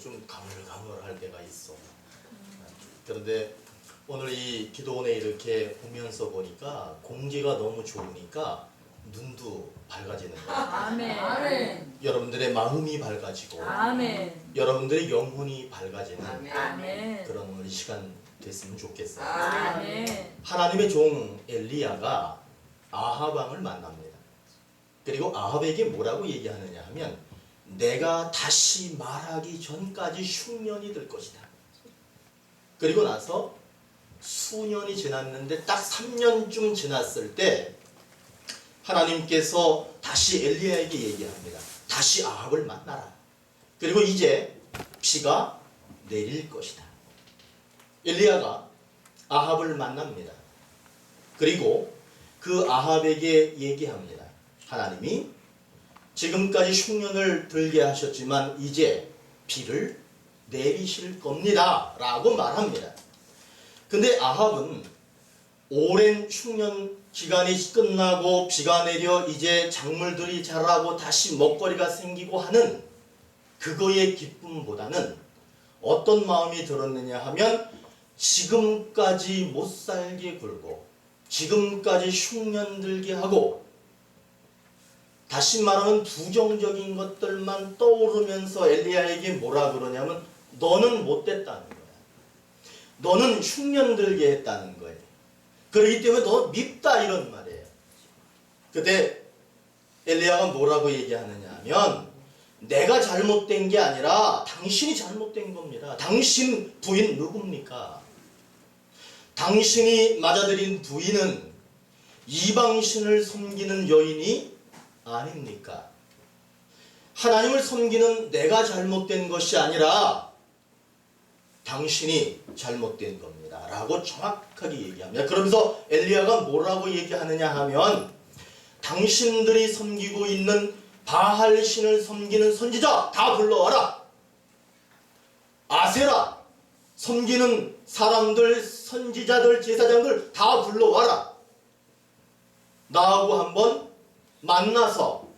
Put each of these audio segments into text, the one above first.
좀 가물가물할 때가 있어. 그런데 오늘 이 기도원에 이렇게 보면서 보니까 공기가 너무 좋으니까 눈도 밝아지는 거예요. 아멘. 아멘. 여러분들의 마음이 밝아지고 아멘. 여러분들의 영혼이 밝아지는 아멘. 그런 오늘 시간 됐으면 좋겠어요. 아멘. 하나님의 종 엘리야가 아하방을 만납니다. 그리고 아합에게 뭐라고 얘기하느냐 하면 내가 다시 말하기 전까지 흉년이 될 것이다. 그리고 나서 수년이 지났는데 딱 3년쯤 지났을 때 하나님께서 다시 엘리야에게 얘기합니다. 다시 아합을 만나라. 그리고 이제 비가 내릴 것이다. 엘리야가 아합을 만납니다. 그리고 그 아합에게 얘기합니다. 하나님이 지금까지 흉년을 들게 하셨지만 이제 비를 내리실 겁니다. 라고 말합니다. 근데 아합은 오랜 흉년 기간이 끝나고 비가 내려 이제 작물들이 자라고 다시 먹거리가 생기고 하는 그거의 기쁨보다는 어떤 마음이 들었느냐 하면 지금까지 못 살게 굴고 지금까지 흉년 들게 하고 다시 말하면 부정적인 것들만 떠오르면서 엘리야에게 뭐라 그러냐면 너는 못됐다는 거야. 너는 흉년 들게 했다는 거예요. 그렇기 때문에 너 밉다 이런 말이에요. 그때 엘리야가 뭐라고 얘기하느냐 하면 내가 잘못된 게 아니라 당신이 잘못된 겁니다. 당신 부인 누굽니까? 당신이 맞아들인 부인은 이방신을 섬기는 여인이 아닙니까? 하나님을 섬기는 내가 잘못된 것이 아니라 당신이 잘못된 겁니다. 라고 정확하게 얘기합니다. 그러면서 엘리야가 뭐라고 얘기하느냐 하면 당신들이 섬기고 있는 바할 신을 섬기는 선지자 다 불러와라. 아세라 섬기는 사람들, 선지자들, 제사장들 다 불러와라. 나하고 한번 만나서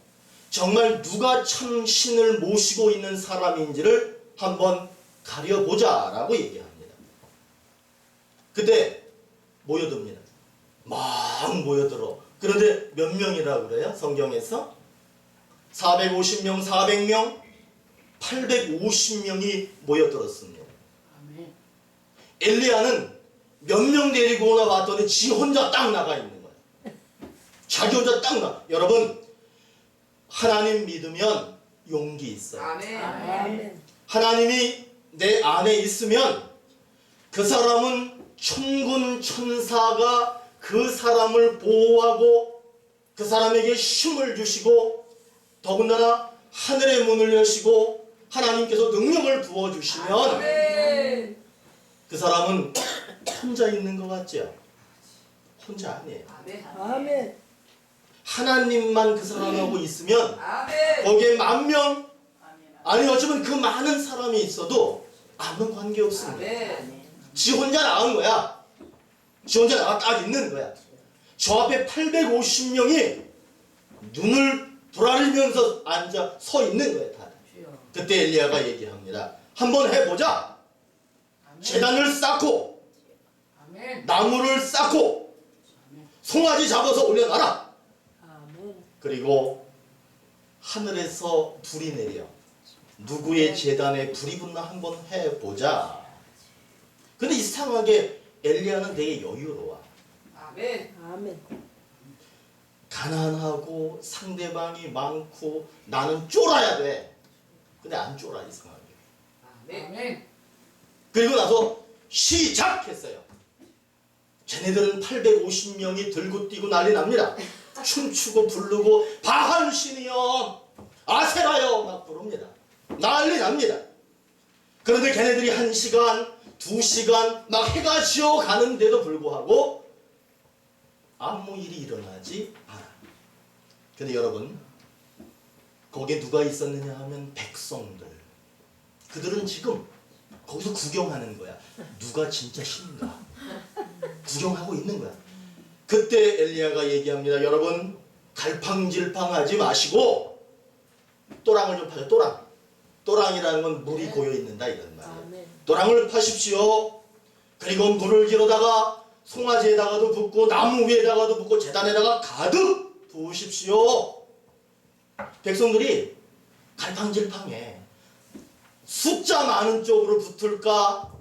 정말 누가 참 신을 모시고 있는 사람인지를 한번 가려보자 라고 얘기합니다. 그때 모여듭니다. 막 모여들어. 그런데 몇 명이라고 그래요? 성경에서? 450명, 400명, 850명이 모여들었습니다. 엘리야는 몇 명 데리고 오나 봤더니 지 혼자 딱 나가 있는. 자기 혼자 딱 나. 여러분, 하나님 믿으면 용기 있어요. 아멘. 아멘. 하나님이 내 안에 있으면 그 사람은 천군 천사가 그 사람을 보호하고 그 사람에게 힘을 주시고 더군다나 하늘의 문을 여시고 하나님께서 능력을 부어 주시면 아멘. 그 사람은 혼자 있는 것 같죠? 혼자 아니에요. 아멘. 아멘. 하나님만 그 사람하고 있으면. 거기에 만 명. 아니 어쩌면 그 많은 사람이 있어도 아무 관계 없습니다. 지 혼자 나온 거야. 지 혼자 나가 딱 있는 거야. 저 앞에 850명이 눈을 부라리면서 앉아 서 있는 거야, 다들. 그때 엘리야가 얘기합니다. 한번 해보자. 재단을 쌓고. 나무를 쌓고 송아지 잡아서 올려놔라. 그리고 하늘에서 불이 내려 누구의 재단에 불이 붙나 한번 해보자. 근데 이상하게 엘리야는 되게 여유로워. 아멘. 아멘. 가난하고 상대방이 많고 나는 쫄아야 돼. 근데 안 쫄아 이상하게. 아멘. 그리고 나서 시작했어요. 쟤네들은 850명이 들고 뛰고 난리 납니다. 춤추고 부르고 바한 신이여 아세라여 막 부릅니다. 난리 납니다. 그런데 걔네들이 한 시간, 두 시간 막 해가 지어 가는데도 불구하고 아무 일이 일어나지 않아. 근데 여러분 거기에 누가 있었느냐 하면 백성들. 그들은 지금 거기서 구경하는 거야. 누가 진짜 신인가? 구경하고 있는 거야. 그때 엘리야가 얘기합니다. 여러분 갈팡질팡하지 마시고 또랑을 좀 파죠. 또랑. 또랑이라는 건 물이 고여 있는다 이런 말이에요. 아멘. 또랑을 파십시오. 그리고 물을 기르다가 송아지에다가도 붓고 나무 위에다가도 붓고 재단에다가 가득 부으십시오. 백성들이 갈팡질팡해. 숫자 많은 쪽으로 붙을까?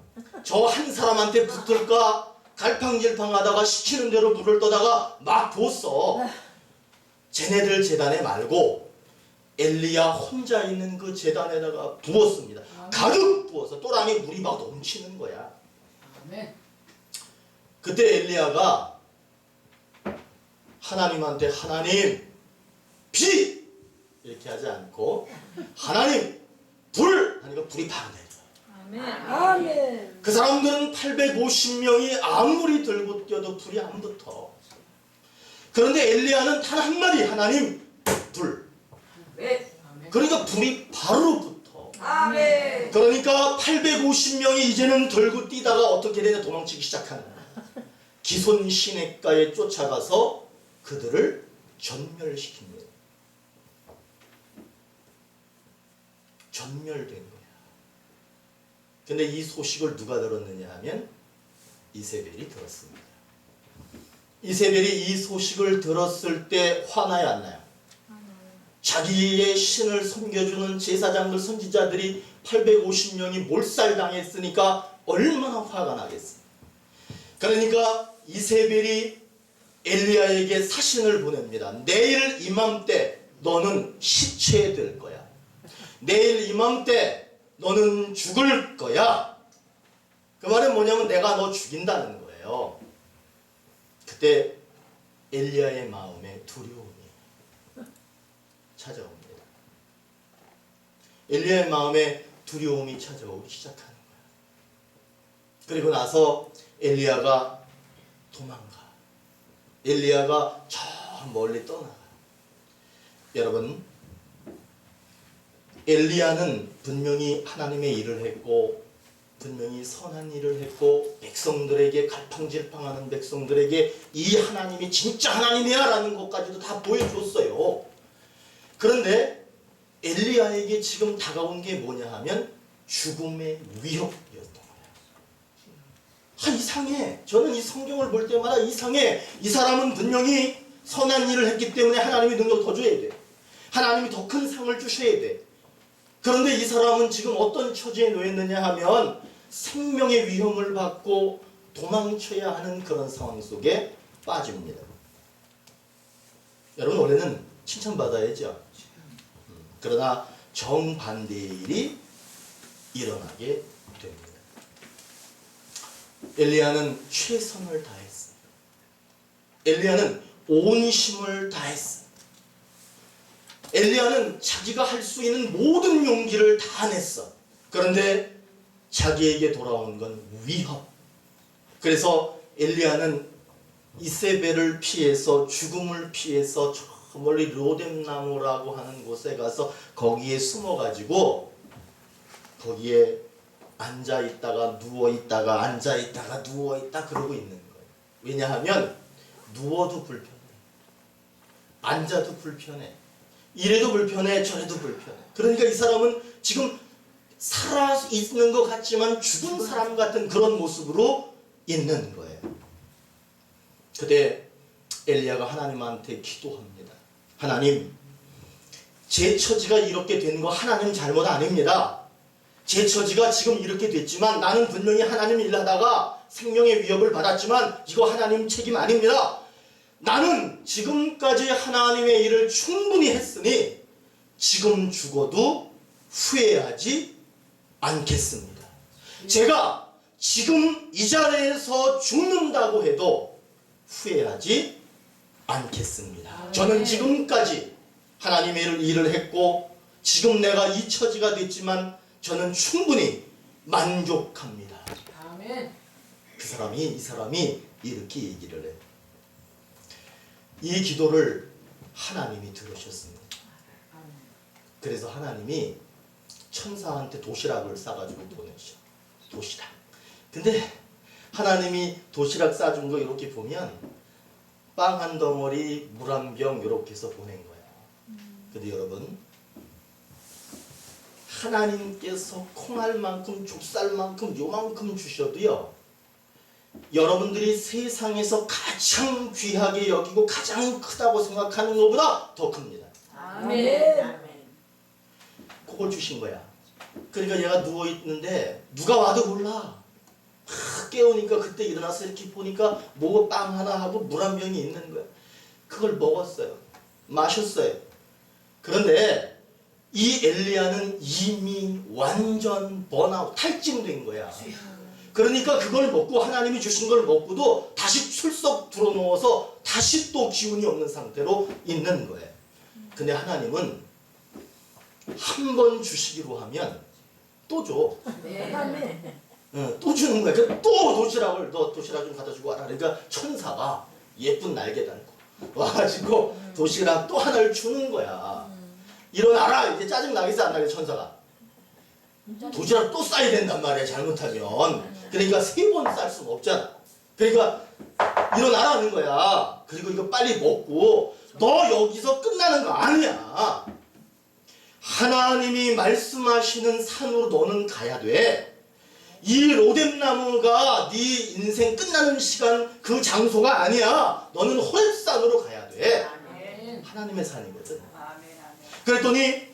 저 한 사람한테 붙을까? 갈팡질팡 하다가 시키는 대로 물을 떠다가 막 부었어. 쟤네들 재단에 말고 엘리야 혼자 있는 그 재단에다가 부었습니다. 가득 부어서 또랑에 물이 막 넘치는 거야. 아멘. 그때 엘리야가 하나님한테 하나님 비 이렇게 하지 않고 하나님 불 하니까 불이 팍 내려. 아멘. 그 사람들은 850명이 아무리 들고 뛰어도 불이 안 붙어. 그런데 엘리야는 단 한마디 하나님 불. 아멘. 그러니까 불이 바로 붙어. 아멘. 그러니까 850명이 이제는 들고 뛰다가 어떻게 되냐 도망치기 시작하는. 기손 시내가에 쫓아가서 그들을 전멸시킵니다. 전멸된. 근데 이 소식을 누가 들었느냐 하면 이세벨이 들었습니다. 이세벨이 이 소식을 들었을 때 화나요 안 나요? 자기의 신을 섬겨주는 제사장들 선지자들이 850명이 몰살당했으니까 얼마나 화가 나겠어. 그러니까 이세벨이 엘리야에게 사신을 보냅니다. 내일 이맘때 너는 시체될 거야. 내일 이맘때 너는 죽을 거야. 그 말은 뭐냐면 내가 너 죽인다는 거예요. 그때 엘리야의 마음에 두려움이 찾아옵니다. 엘리야의 마음에 두려움이 찾아오기 시작하는 거야. 그리고 나서 엘리야가 도망가. 엘리야가 저 멀리 떠나가. 여러분, 엘리야는 분명히 하나님의 일을 했고 분명히 선한 일을 했고 백성들에게 갈팡질팡하는 백성들에게 이 하나님이 진짜 하나님이야 라는 것까지도 다 보여줬어요. 그런데 엘리야에게 지금 다가온 게 뭐냐 하면 죽음의 위협이었던 거예요. 아, 이상해. 저는 이 성경을 볼 때마다 이상해. 이 사람은 분명히 선한 일을 했기 때문에 하나님이 능력 더 줘야 돼. 하나님이 더 큰 상을 주셔야 돼. 그런데 이 사람은 지금 어떤 처지에 놓였느냐 하면 생명의 위험을 받고 도망쳐야 하는 그런 상황 속에 빠집니다. 여러분 원래는 칭찬받아야죠. 음, 그러나 정반대의 일이 일어나게 됩니다. 엘리야는 최선을 다했어. 엘리야는 온 힘을 다했어. 엘리야는 자기가 할 수 있는 모든 용기를 다 냈어. 그런데 자기에게 돌아온 건 위협. 그래서 엘리야는 이세벨을 피해서 죽음을 피해서 저 멀리 로뎀나무라고 하는 곳에 가서 거기에 숨어가지고 거기에 앉아 있다가 누워 있다가 앉아 있다가 누워 있다 그러고 있는 거예요. 왜냐하면 누워도 불편해. 앉아도 불편해. 이래도 불편해, 저래도 불편해. 그러니까 이 사람은 지금 살아 있는 것 같지만 죽은 사람 같은 그런 모습으로 있는 거예요. 그때 엘리야가 하나님한테 기도합니다. 하나님, 제 처지가 이렇게 된 거 하나님 잘못 아닙니다. 제 처지가 지금 이렇게 됐지만 나는 분명히 하나님 일하다가 생명의 위협을 받았지만 이거 하나님 책임 아닙니다. 나는 지금까지 하나님의 일을 충분히 했으니 지금 죽어도 후회하지 않겠습니다. 제가 지금 이 자리에서 죽는다고 해도 후회하지 않겠습니다. 저는 지금까지 하나님의 일을- 했고 지금 내가 이 처지가 됐지만 저는 충분히 만족합니다. 아멘. 그 사람이 이 사람이 이렇게 얘기를 해. 이 기도를 하나님이 들으셨습니다. 그래서 하나님이 천사한테 도시락을 싸가지고 보내셔. 도시락. 근데 하나님이 도시락 싸준 거 이렇게 보면 빵 한 덩어리, 물 한 병 이렇게 해서 보낸 거야. 근데 여러분 하나님께서 콩알만큼 족살만큼 요만큼 주셔도요. 여러분들이 세상에서 가장 귀하게 여기고 가장 크다고 생각하는 것보다 더 큽니다. 아멘. 그걸 주신 거야. 그러니까 얘가 누워 있는데 누가 와도 몰라. 하, 깨우니까 그때 일어나서 이렇게 보니까 뭐빵 하나 하고 물 한 병이 있는 거야. 그걸 먹었어요. 마셨어요. 그런데 이 엘리야는 이미 완전 번아웃 탈진된 거야. 그러니까 그걸 먹고 하나님이 주신 걸 먹고도 다시 출석 들어놓아서 다시 또 기운이 없는 상태로 있는 거예요. 근데 하나님은 한 번 주시기로 하면 또 줘. 아멘. 어, 또 주는 거야. 그럼 또 도시락을 너 도시락 좀 갖다 주고 와라. 그러니까 천사가 예쁜 날개 달고 와가지고 도시락 또 하나를 주는 거야. 일어나라 이제 짜증 나겠어 안 나겠어 천사가. 도시락 또 싸야 된단 말이야 잘못하면. 그러니까 세 번 쌀 수는 없잖아. 그러니까 일어나라는 거야. 그리고 이거 빨리 먹고 너 여기서 끝나는 거 아니야. 하나님이 말씀하시는 산으로 너는 가야 돼. 이 로뎀나무가 네 인생 끝나는 시간 그 장소가 아니야. 너는 호렙산으로 가야 돼. 하나님의 산이거든. 그랬더니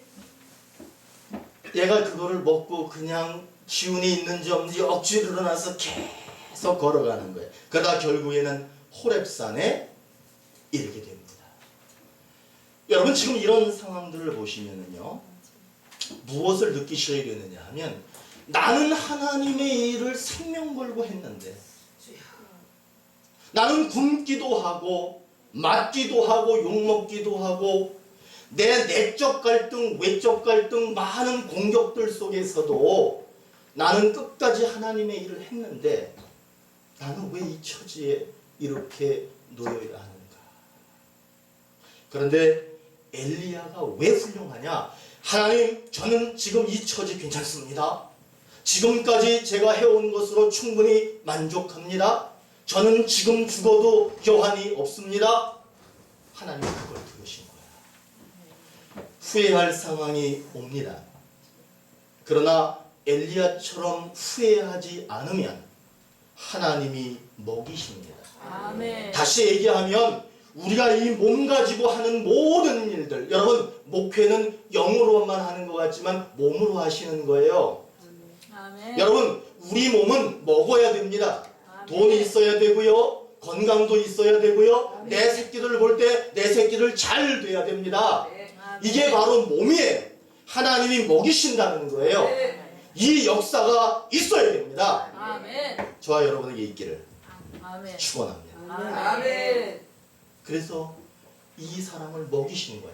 얘가 그거를 먹고 그냥 기운이 있는지 없는지 억지로 일어나서 계속 걸어가는 거예요. 그러다 결국에는 호렙산에 이르게 됩니다. 여러분 지금 이런 상황들을 보시면은요 무엇을 느끼셔야 되느냐 하면 나는 하나님의 일을 생명 걸고 했는데 나는 굶기도 하고 맞기도 하고 욕먹기도 하고 내 내적 갈등, 외적 갈등, 많은 공격들 속에서도 나는 끝까지 하나님의 일을 했는데 나는 왜 이 처지에 이렇게 놓여야 하는가? 그런데 엘리야가 왜 훌륭하냐? 하나님, 저는 지금 이 처지 괜찮습니다. 지금까지 제가 해온 것으로 충분히 만족합니다. 저는 지금 죽어도 여한이 없습니다. 하나님 그걸 들으신 거야. 후회할 상황이 옵니다. 그러나 엘리야처럼 후회하지 않으면 하나님이 먹이십니다. 아멘. 다시 얘기하면 우리가 이 몸 가지고 하는 모든 일들 여러분 목회는 영으로만 하는 것 같지만 몸으로 하시는 거예요. 아멘. 여러분 우리 몸은 먹어야 됩니다. 아멘. 돈이 있어야 되고요. 건강도 있어야 되고요. 내 새끼들을 볼때 내 새끼들 잘 돼야 됩니다. 네. 아멘. 이게 바로 몸이에요. 하나님이 먹이신다는 거예요. 네. 이 역사가 있어야 됩니다. 아멘. 저와 여러분에게 있기를 아멘. 축원합니다. 아멘. 그래서 이 사람을 먹이신 거야.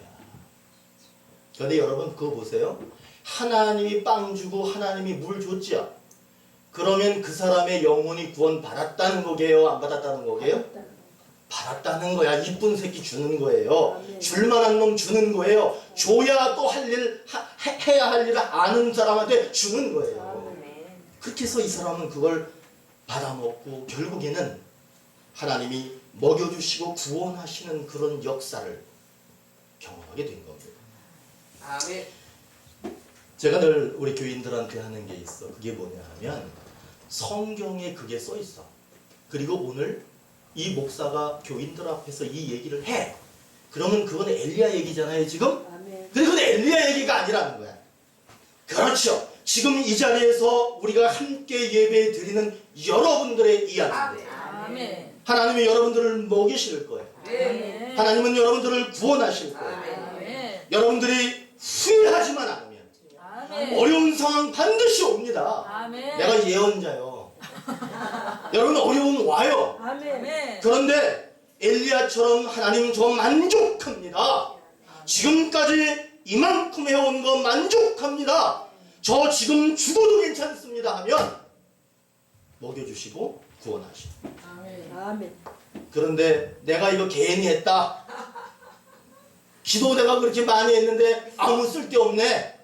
그런데 여러분 그거 보세요. 하나님이 빵 주고 하나님이 물 줬지요. 그러면 그 사람의 영혼이 구원 받았다는 거게요? 안 받았다는 거게요? 받았다는 거야. 이쁜 새끼 주는 거예요. 아멘. 줄만한 놈 주는 거예요. 줘야 또 할 일, 하- 해- 해야 할 일을 아는 사람한테 주는 거예요. 그렇게 해서 이 사람은 그걸 받아먹고 결국에는 하나님이 먹여주시고 구원하시는 그런 역사를 경험하게 된 겁니다. 아멘. 제가 늘 우리 교인들한테 하는 게 있어. 그게 뭐냐 하면 성경에 그게 써 있어. 그리고 오늘 이 목사가 교인들 앞에서 이 얘기를 해. 그러면 그건 엘리야 얘기잖아요, 지금? 아멘. 근데 그건 엘리야 얘기가 아니라는 거야. 그렇죠. 지금 이 자리에서 우리가 함께 예배 드리는 여러분들의 이야기입니다. 아멘. 하나님이 여러분들을 먹이실 거예요. 네. 아멘. 하나님은 여러분들을 구원하실 거예요. 아멘. 여러분들이 후회하지만 않으면 아멘. 어려운 상황 반드시 옵니다. 아멘. 내가 예언자요. 여러분 어려움 와요. 아멘. 아멘. 그런데 엘리야처럼 하나님 저 만족합니다. 지금까지 이만큼 해온 거 만족합니다. 저 지금 죽어도 괜찮습니다 하면 먹여주시고 구원하시고 아멘. 아멘. 그런데 내가 이거 괜히 했다. 기도 내가 그렇게 많이 했는데 아무 쓸데없네.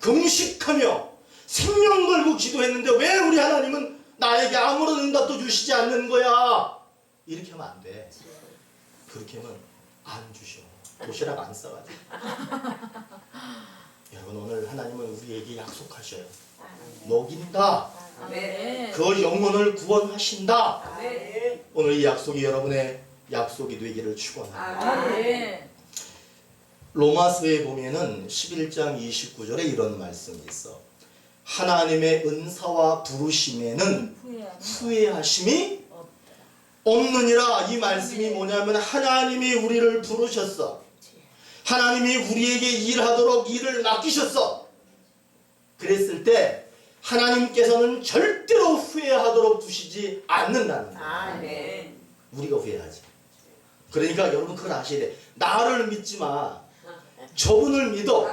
금식하며 생명 걸고 기도했는데 왜 우리 하나님은 나에게 아무런 응답도 주시지 않는 거야? 이렇게 하면 안 돼. 그렇게 하면 안 주셔. 도시락 안 싸가지고. 여러분 오늘 하나님은 우리에게 약속하셔요. 먹인다. 그 영혼을 구원하신다. 아멘. 오늘 이 약속이 여러분의 약속이 되기를 축원합니다. 아멘. 로마서에 보면은 11장 29절에 이런 말씀이 있어. 하나님의 은사와 부르심에는 후회하심이 없느니라 이 말씀이 뭐냐면 하나님이 우리를 부르셨어. 하나님이 우리에게 일하도록 일을 맡기셨어. 그랬을 때 하나님께서는 절대로 후회하도록 두시지 않는다는. 아멘. 우리가 후회하지. 그러니까 여러분 그걸 아셔야 돼. 나를 믿지 마. 저분을 믿어.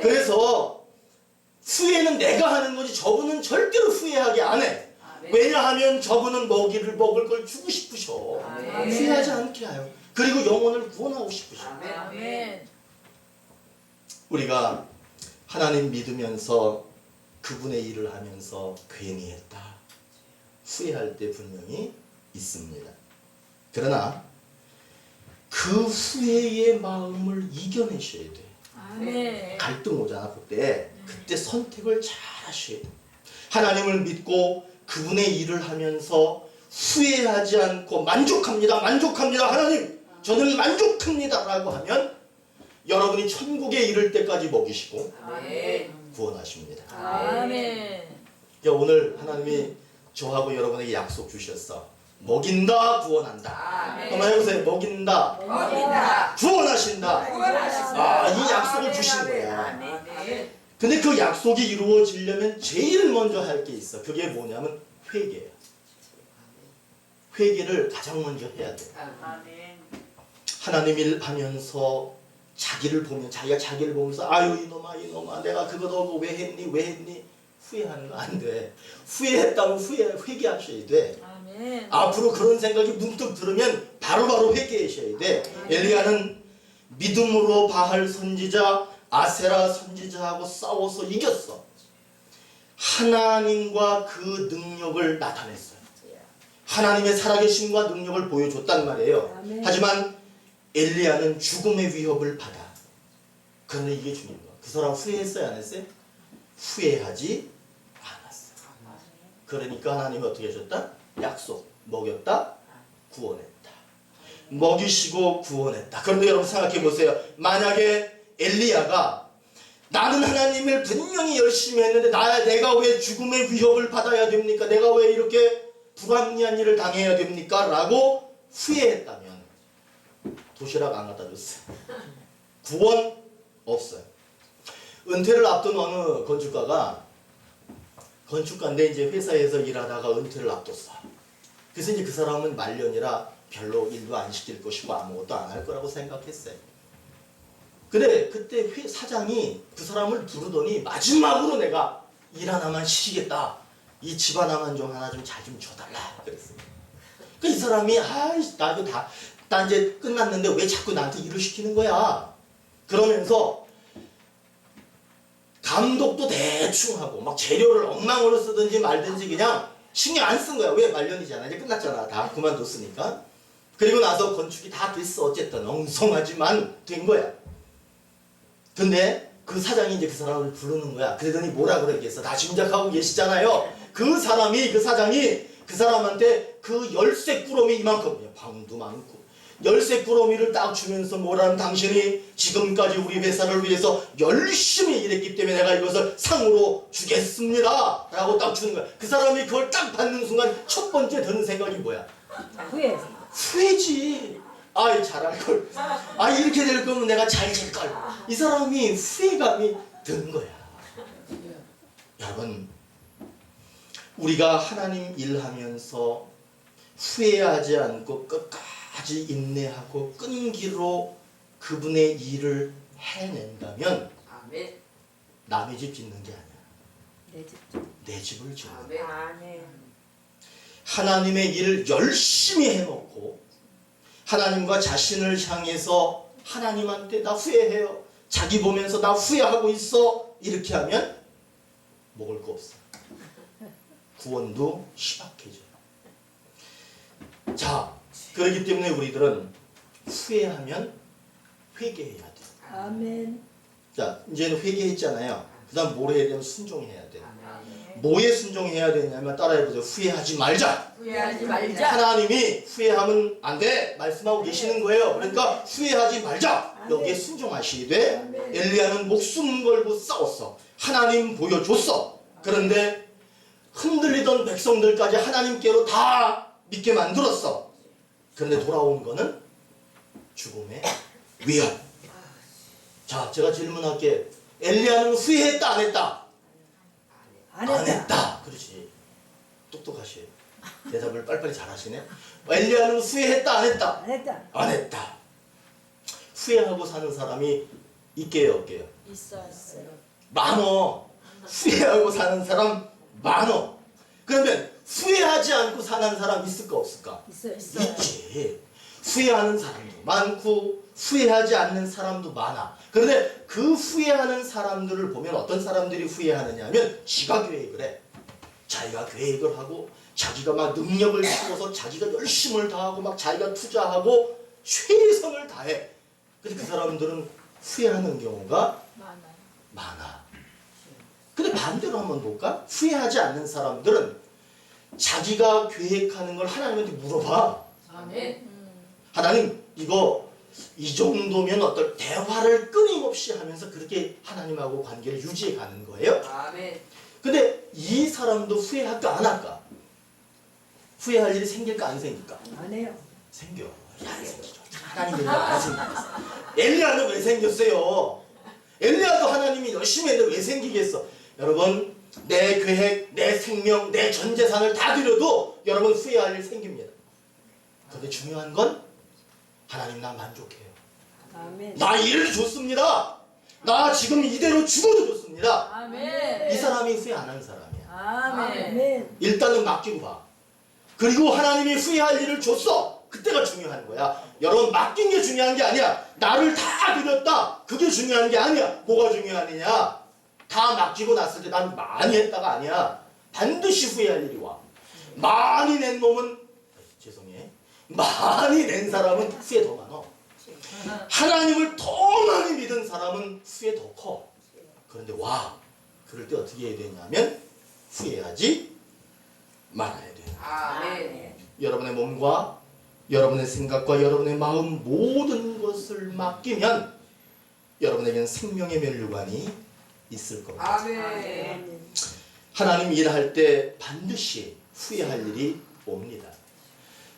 그래서 후회는 내가 하는 거지 저분은 절대로 후회하게 안 해. 아멘. 왜냐하면 저분은 먹이를 먹을 걸 주고 싶으셔. 아멘. 후회하지 않게 하요. 그리고 영혼을 구원하고 싶으셔. 아멘. 아멘. 우리가 하나님 믿으면서 그분의 일을 하면서 괜히 했다. 후회할 때 분명히 있습니다. 그러나 그 후회의 마음을 이겨내셔야 돼. 아멘. 갈등 오잖아 그때 그때 선택을 잘 하셔야 돼 하나님을 믿고 그분의 일을 하면서 후회하지 않고 만족합니다 만족합니다 하나님 저는 만족합니다 라고 하면 여러분이 천국에 이를 때까지 먹이시고 아멘. 구원하십니다 아멘. 야, 오늘 하나님이 저하고 여러분에게 약속 주셨어 먹인다 구원한다 아멘. 한번 해보세요 먹인다 먹인다. 구원하신다 구원하신다. 아, 이 약속을 주신 거야. 아멘. 근데 그 약속이 이루어지려면 제일 먼저 할 게 있어. 그게 뭐냐면 회개예요. 회개를 가장 먼저 해야 돼. 하나님 일 하면서 자기를 보면 자기가 자기를 보면서 아유 이놈아 이놈아 내가 그거 너고 왜 했니 왜 했니 후회하는 거 안 돼. 후회했다고 후회 회개하셔야 돼. 아멘. 앞으로 그런 생각이 문득 들으면 바로바로 회개하셔야 돼. 엘리야는 믿음으로 바할 선지자 아세라 선지자하고 싸워서 이겼어. 하나님과 그 능력을 나타냈어요. 하나님의 살아계심과 능력을 보여줬단 말이에요. 아멘. 하지만 엘리야는 죽음의 위협을 받아. 그런데 이게 중요한 거야. 그 사람 후회했어요, 안 했어요? 후회하지 않았어. 그러니까 하나님이 어떻게 하셨다? 약속, 먹였다, 구원했다. 먹이시고 구원했다. 그런데 여러분 생각해 보세요. 만약에 엘리야가 나는 하나님을 분명히 열심히 했는데 나 내가 왜 죽음의 위협을 받아야 됩니까? 내가 왜 이렇게 불합리한 일을 당해야 됩니까? 라고 후회했다면 도시락 안 갖다 줬어요. 구원 없어요. 은퇴를 앞둔 어느 건축가가 건축가인데 이제 회사에서 일하다가 은퇴를 앞뒀어. 그래서 이제 그 사람은 말년이라 별로 일도 안 시킬 것이고 아무것도 안 할 거라고 생각했어요. 근데 그때 회 사장이 그 사람을 부르더니 마지막으로 내가 일 하나만 시키겠다. 이 집 하나만 좀 하나 좀 잘좀 줘달라. 그랬어요. 그이 사람이 아이 나도 다, 나 이제 끝났는데 왜 자꾸 나한테 일을 시키는 거야? 그러면서 감독도 대충 하고 막 재료를 엉망으로 쓰든지 말든지 그냥 신경 안 쓴 거야. 왜 말년이잖아. 이제 끝났잖아. 다 그만뒀으니까. 그리고 나서 건축이 다 됐어. 어쨌든 엉성하지만 된 거야. 근데 그 사장이 이제 그 사람을 부르는 거야. 그러더니 뭐라 그러겠어. 다 짐작하고 계시잖아요. 그 사람이 그 사장이 그 사람한테 그 열쇠 꾸러미 이만큼 방도 많고 열쇠 꾸러미를 딱 주면서 뭐라는 당신이 지금까지 우리 회사를 위해서 열심히 일했기 때문에 내가 이것을 상으로 주겠습니다. 라고 딱 주는 거야. 그 사람이 그걸 딱 받는 순간 첫 번째 드는 생각이 뭐야? 후회. 후회지. 아이 잘할 걸. 아 이렇게 될 거면 내가 잘 될 걸. 이 사람이 후회감이 든 거야. 여러분 우리가 하나님 일하면서 후회하지 않고 끝까지 인내하고 끈기로 그분의 일을 해낸다면 아멘. 남의 집 짓는 게 아니야. 내 집. 내 집을 짓는 거야. 아멘. 하나님의 일을 열심히 해놓고 하나님과 자신을 향해서 하나님한테 나 후회해요. 자기 보면서 나 후회하고 있어. 이렇게 하면 먹을 거 없어. 구원도 희박해져. 자, 그렇기 때문에 우리들은 후회하면 회개해야 돼. 아멘. 자 이제는 회개했잖아요. 그 다음 뭘 해야 되면 순종해야 돼. 아멘. 뭐에 순종해야 되냐면 따라해보세요. 후회하지 말자. 후회하지 말자. 하나님이 후회하면 안 돼. 말씀하고 계시는 거예요. 그러니까 후회하지 말자. 여기에 순종하시게 돼. 엘리야는 목숨 걸고 싸웠어. 하나님 보여줬어. 그런데 흔들리던 백성들까지 하나님께로 다 믿게 만들었어. 그런데 돌아온 거는 죽음의 위협. 자, 제가 질문할게. 엘리야는 후회했다 안 했다? 안안 했다. 했다. 그렇지. 똑똑하시. 대답을 빨리빨리 잘하시네. 엘리야는 후회했다 안 했다? 안 했다. 안 했다. 후회하고 사는 사람이 있게요, 없게요? 있어 있어요. 많어. 후회하고 사는 사람 많어. 그러면 후회하지 않고 사는 사람 있을까 없을까? 있어 있어. 있지. 후회하는 사람도 많고 후회하지 않는 사람도 많아. 그런데 그 후회하는 사람들을 보면 어떤 사람들이 후회하느냐 하면 지가 계획을 해. 자기가 계획을 하고 자기가 막 능력을 키워서 자기가 열심을 다하고 막 자기가 투자하고 최선을 다해. 근데 그 사람들은 후회하는 경우가 많아요. 많아. 근데 반대로 한번 볼까? 후회하지 않는 사람들은 자기가 계획하는 걸 하나님한테 물어봐. 아멘. 하나님 이거 이 정도면 어떨 대화를 끊임없이 하면서 그렇게 하나님하고 관계를 유지해 가는 거예요. 아멘. 근데 이 사람도 후회할까 안 할까? 후회할 일이 생길까 안 생길까? 안 해요. 생겨. 야, 생기죠. 하나님 되는 거안 생기겠어. 엘리야는 왜 생겼어요? 엘리야도 하나님이 열심히 했는데 왜 생기겠어? 여러분, 내 계획, 내 생명, 내 전 재산을 다 드려도 여러분 후회할 일 생깁니다. 근데 중요한 건 하나님 나 만족해요. 아멘. 나 이래도 좋습니다. 나 지금 이대로 죽어도 좋습니다. 아멘. 이 사람이 후회 안 하는 사람이야. 아멘. 일단은 맡기고 봐. 그리고 하나님이 후회할 일을 줬어. 그때가 중요한 거야. 여러분 맡긴 게 중요한 게 아니야. 나를 다 드렸다. 그게 중요한 게 아니야. 뭐가 중요하느냐? 다 맡기고 났을 때 난 많이 했다가 아니야. 반드시 후회할 일이 와. 많이 낸 놈은. 많이 낸 사람은 후회 더 많아. 하나님을 더 많이 믿은 사람은 후회 더 커. 그런데 와. 그럴 때 어떻게 해야 되냐면 후회하지 말아야 돼. 아멘. 여러분의 몸과 여러분의 생각과 여러분의 마음 모든 것을 맡기면 여러분에게는 생명의 면류관이 있을 겁니다. 아멘. 하나님 일할 때 반드시 후회할 일이 옵니다.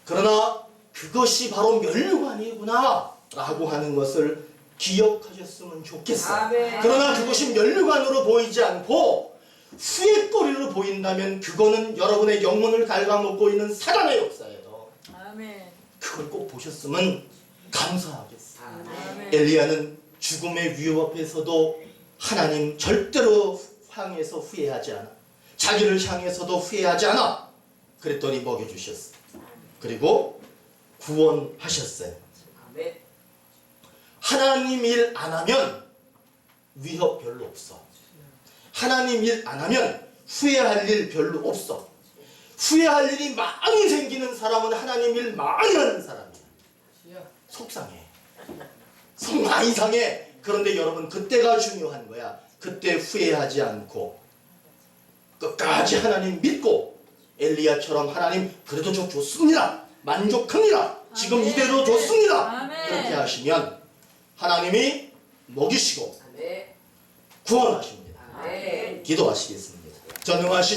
그러나 그것이 바로 면류관이구나 라고 하는 것을 기억하셨으면 좋겠어. 아멘. 그러나 그것이 면류관으로 보이지 않고 후회거리로 보인다면 그거는 여러분의 영혼을 갉아먹고 있는 사단의 역사예요. 아멘. 그걸 꼭 보셨으면 감사하겠어요. 아멘. 엘리야는 죽음의 위협 앞에서도 하나님 절대로 향해서 후회하지 않아. 자기를 향해서도 후회하지 않아. 그랬더니 먹여주셨어. 그리고 구원하셨어요. 하나님 일 안 하면 위협 별로 없어. 하나님 일 안 하면 후회할 일 별로 없어. 후회할 일이 많이 생기는 사람은 하나님 일 많이 하는 사람이야. 속상해. 속 많이 상해. 그런데 여러분 그때가 중요한 거야. 그때 후회하지 않고 끝까지 하나님 믿고 엘리야처럼 하나님 그래도 저 좋습니다. 만족합니다. 지금 아멘. 이대로 좋습니다. 아멘. 그렇게 하시면 하나님이 먹이시고 아멘. 구원하십니다. 아멘. 기도하시겠습니다. 전능하신